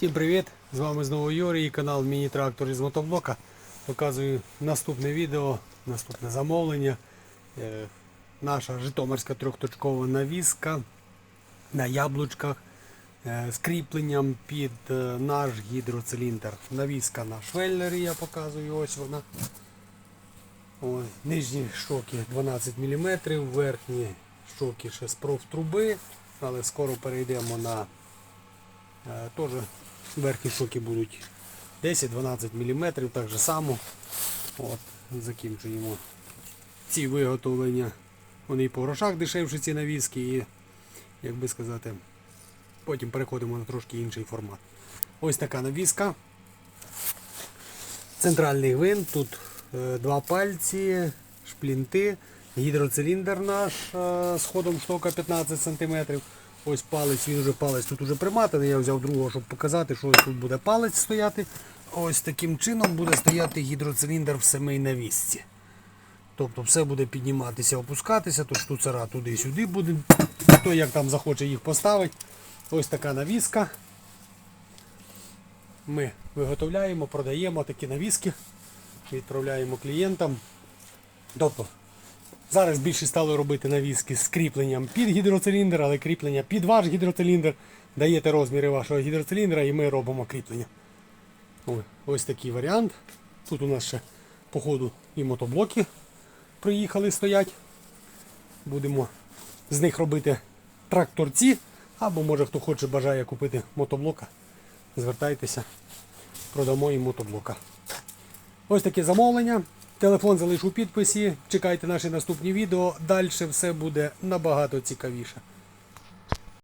Всім привіт! З вами знову Юрій і канал Міні-Трактор із мотоблока. Показую наступне відео, наступне замовлення. Е, Наша Житомирська трьохточкова навіска на яблучках е, з кріпленням під е, наш гідроциліндр. Навіска на швеллері я показую, ось вона. Ой, нижні шоки 12 мм, верхні шоки ще з профтруби, але скоро перейдемо на Теж верхні шоки будуть 10-12 мм, так же само. От, закінчуємо ці виготовлення. Вони і по грошах дешевші ці навіски, і, як би сказати, потім переходимо на трошки інший формат. Ось така навіска. Центральний гвинт, тут е, два пальці, шплінти, гідроциліндр наш е, з ходом штока 15 см. Ось палець, він вже палець тут уже приматаний, я взяв другого, щоб показати, що тут буде палець стояти. Ось таким чином буде стояти гідроциліндр в самій навісці. Тобто все буде підніматися, опускатися, то штуцера туди-сюди буде. Хто як там захоче їх поставити. Ось така навіска. Ми виготовляємо, продаємо такі навіски, відправляємо клієнтам. Тобто, зараз більше стали робити навіски з кріпленням під гідроциліндр, але кріплення під ваш гідроциліндр. Даєте розміри вашого гідроциліндра і ми робимо кріплення. Ой, ось такий варіант. Тут у нас ще по ходу і мотоблоки приїхали стоять. Будемо з них робити тракторці. Або може хто хоче бажає купити мотоблока. Звертайтеся, продамо і мотоблока. Ось таке замовлення. Телефон залишу у підписі. Чекайте наші наступні відео. Далі все буде набагато цікавіше.